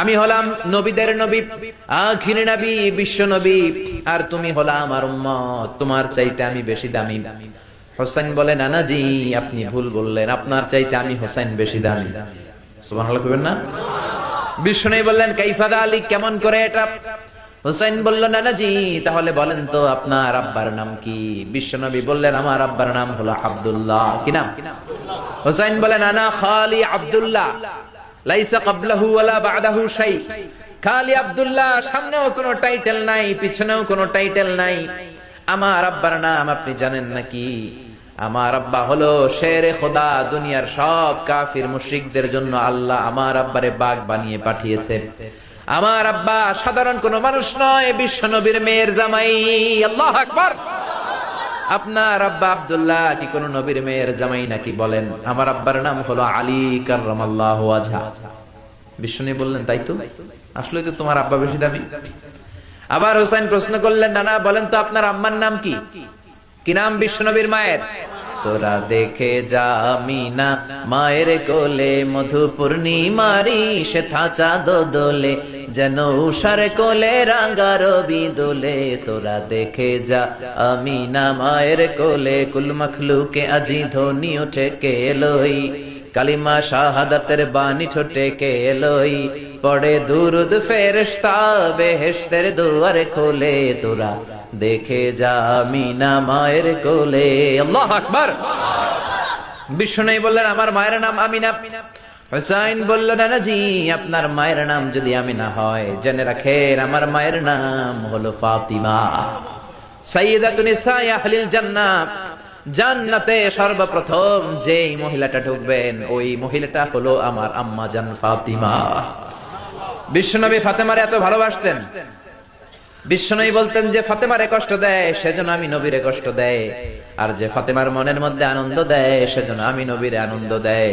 আমি হলাম নবীদের নবী, আখির নবী, বিশ্ব নবী। আর তুমি হলা আমার উম্মত, তোমার চাইতে আমি বেশি দামি। হোসেন বলে, নানা জি, আপনি ভুল বললেন, আপনার চাইতে আমি হোসেন বেশি দামি। সুবহানাল্লাহ কইবেন না? বিষ্ণু বললেন কাইফাদা আলী কেমন করে এটা? হুসাইন বলল, নানা জি, তাহলে বলেন তো, আপনার আব্বার নাম কি? বিশ্বনবী বললেন, আমার আব্বার নাম হলো আব্দুল্লাহ। কি নাম? হুসাইন বলেন আনা খালি আব্দুল্লাহ। লাইসা কাবলাহু ওয়ালা বাদাহু শাই। খালি আব্দুল্লাহ, সামনেও কোনো টাইটেল নাই, পিছনেও কোনো টাইটেল নাই। আমার আব্বার নাম আপনি জানেন নাকি? আমার আব্বা হলো শেরে খোদা, দুনিয়ার সব কাফির মুশরিকদের জন্য আল্লাহ আমার আব্বারে বাঘ বানিয়ে পাঠিয়েছে। আমার আব্বা সাধারণ কোনো মানুষ নয়, বিশ্ব নবীর মেয়ের জামাই। আল্লাহ আকবার। আপনার আব্বা আব্দুল্লাহ কি কোন নবীর মেয়ের জামাই নাকি বলেন? আমার আব্বার নাম হলো আলী কার্লাহ বিষ্ণু বললেন, তাই তো? আসলে তো তোমার আব্বা বেশি দাবি আবার হোসেন প্রশ্ন করলেন, নানা, বলেন তো আপনার আম্মার নাম কি? কি নাম বিশ্বনবীর মায়ের? তোরা দেখে যা, মিনা, মায়ের কোলে মধু পূর্ণিমারি সে থাচা দোলে যেন উষার কোলে রাঙ্গা রবি দোলে, তোরা দেখে যা। আমিনা মায়ের কোলে কুল মখলুকে আজি ধ্বনি উঠে কে লই কালিমা শাহাদাতের বাণী ঠোঁটে কে লই পড়ে দুরুদ ফেরেশতা, বেহেশতের দুয়ার খোলে। তোরা দেখে যা মিনা মায়ের কোলে। আল্লাহ আকবার। বিষ্ণু বললেন, আমার মায়ের নাম আমিনা। হুসাইন বলল না জি আপনার মায়ের নাম যদি আমিনা হয়, জেনে রাখেন আমার মায়ের নাম হলো ফাতিমা। জান্নাতে সর্বপ্রথম যেই মহিলাটা ঢুকবেন, ওই মহিলাটা হলো আমার আম্মা জান ফাতিমা। বিশ্বনবী ফাতেমারে এত ভালোবাসতেন। বিশ্বনবী বলতেন যে, ফাতেমারে কষ্ট দেয়, সেজন্য আমি নবীরে কষ্ট দেয়। আর যে ফাতেমার মনের মধ্যে আনন্দ দেয়, সেজন্য আমি নবীরে আনন্দ দেয়।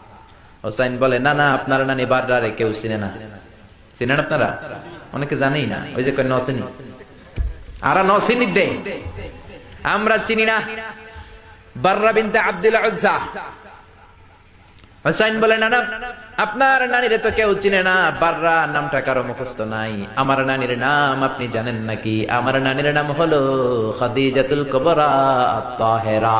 হোসাইন বলে, না না, আপনার নানি বাররা রে কেউ চিনে না। চিনেন আপনারা? অনেকে জানেই না। ওই যে নসিনি আর নসিনি দে। আমরা চিনি না। বিনতে আব্দুল হোসাইন বলে, না না, আপনার নানিরে তো কেউ চিনে না। নামটা কারও মুখস্থ নাই। আমার নানির নাম আপনি জানেন নাকি? আমার নানির নাম হলো খাদিজাতুল কবরা তাহেরা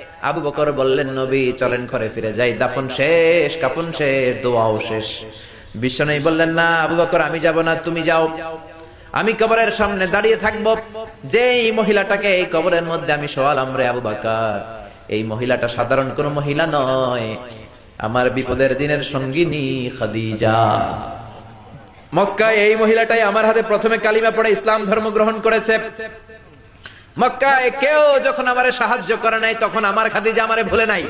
আবু বকর বললেন, নবী, চলেন ঘরে ফিরে যাই। দাফন শেষ, কাফন শেষ, দোয়াও শেষ। বিশ্বনবী বললেন, না, আবু বকর, আমি যাব না, তুমি যাও। আমি কবরের সামনে দাঁড়িয়ে থাকব। যে এই মহিলাটাকে এই কবরের মধ্যে আমি সোয়ালাম রে আবু বাকার, এই মহিলাটা সাধারণ কোন মহিলা নয়। আমার বিপদের দিনের সঙ্গিনী খাদিজা। মক্কায় এই মহিলাটাই আমার হাতে প্রথমে কালিমা পড়ে ইসলাম ধর্ম গ্রহণ করেছে। মক্কায় কেউ যখন আমারে সাহায্য করে নাই, তখন আমার খাদিজা আমারে ভুলে নাই।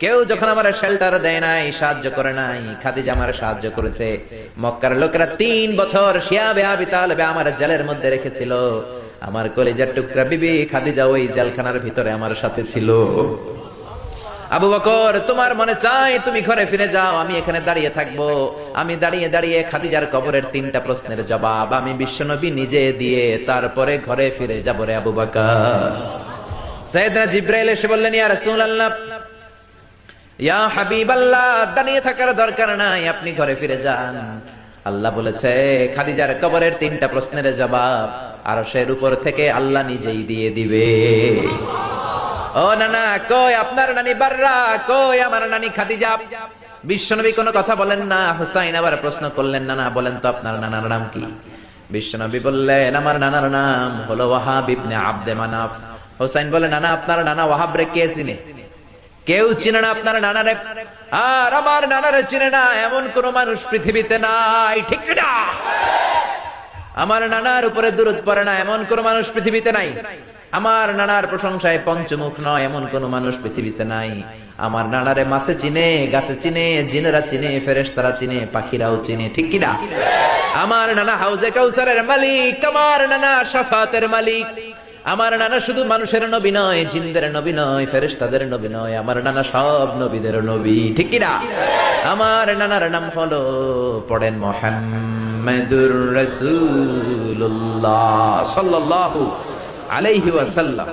কেউ যখন আমার শেল্টার দেয় নাই, সাহায্য করে নাই। খাদিজা আমার সাহায্য করেছে। মক্কার লোকেরা তিন বছর শিয়া বেয়া বিতাল বে আমার জেলের মধ্যে রেখেছিল। আমার কলেজের টুকরা বিবি খাদিজা ওই জেলখানার ভিতরে আমার সাথে ছিল। আবু বকর, তোমার মনে চাই তুমি ঘরে ফিরে যাও, আমি এখানে দাঁড়িয়ে থাকব। আমি দাঁড়িয়ে দাঁড়িয়ে খাদিজার কবরের তিনটা প্রশ্নের জবাব আমি বিশ্বনবী নিজে দিয়ে তারপরে ঘরে ফিরে যাব রে আবু বকর। সৈয়দনা জিব্রাইল এসে বললেন, ইয়া রাসূলুল্লাহ, ইয়া হাবিবাল্লাহ, দাঁড়িয়ে থাকার দরকার নাই, আপনি ঘরে ফিরে যান। আল্লাহ বলেছে, খাদিজার কবরের তিনটা প্রশ্নের জবাব আর সের উপর থেকে আল্লাহ নিজেই দিয়ে দিবে। ও নানা, কই আপনার নানি বাররা? কই আমার নানি খাদিজা? বিশ্বনবী কোনো কথা বলেন না। হুসাইন আবার প্রশ্ন করলেন, নানা, বলেন তো আপনার নানার নাম কি? বিশ্বনবী বললেন, আমার নানার নাম হলো ওয়াহাব ইবনে আব্দে মানাফ। হুসাইন বলে, নানা, আপনার নানা ওয়াহাব রে কে চিনে? কেউ চিনে না আপনার নানারে। আর আমার নানারে চিনে না, এমন কোন মানুষ পৃথিবীতে নাই। ঠিক না? আমার নানার উপরে দূরত পড়ে না, এমন কোন মানুষ পৃথিবীতে নাই। আমার নানার প্রশংসায় পঞ্চমুখ নয়, এমন কোন মানুষ পৃথিবীতে নাই। আমার নানারে মাছে চিনে, গাছে চিনে, জিনেরা চিনে, ফেরেশতারা চিনে, পাখিরাও চিনে, ঠিক কিনা আমার নানা হাউজে কাউসারের মালিক, আমার নানা সাফাতের মালিক। আমার নানা শুধু মানুষের নবী নয়, জিনদের নবী নয়, ফেরেশতাদের নবী নয়, আমার নানা সব নবীদের নবী, ঠিক কিনা আমার নানার নাম হলো, পড়েন মোহাম্মদুর রাসূলুল্লাহ সাল্লাল্লাহু আলাইহি ওয়াসাল্লাম।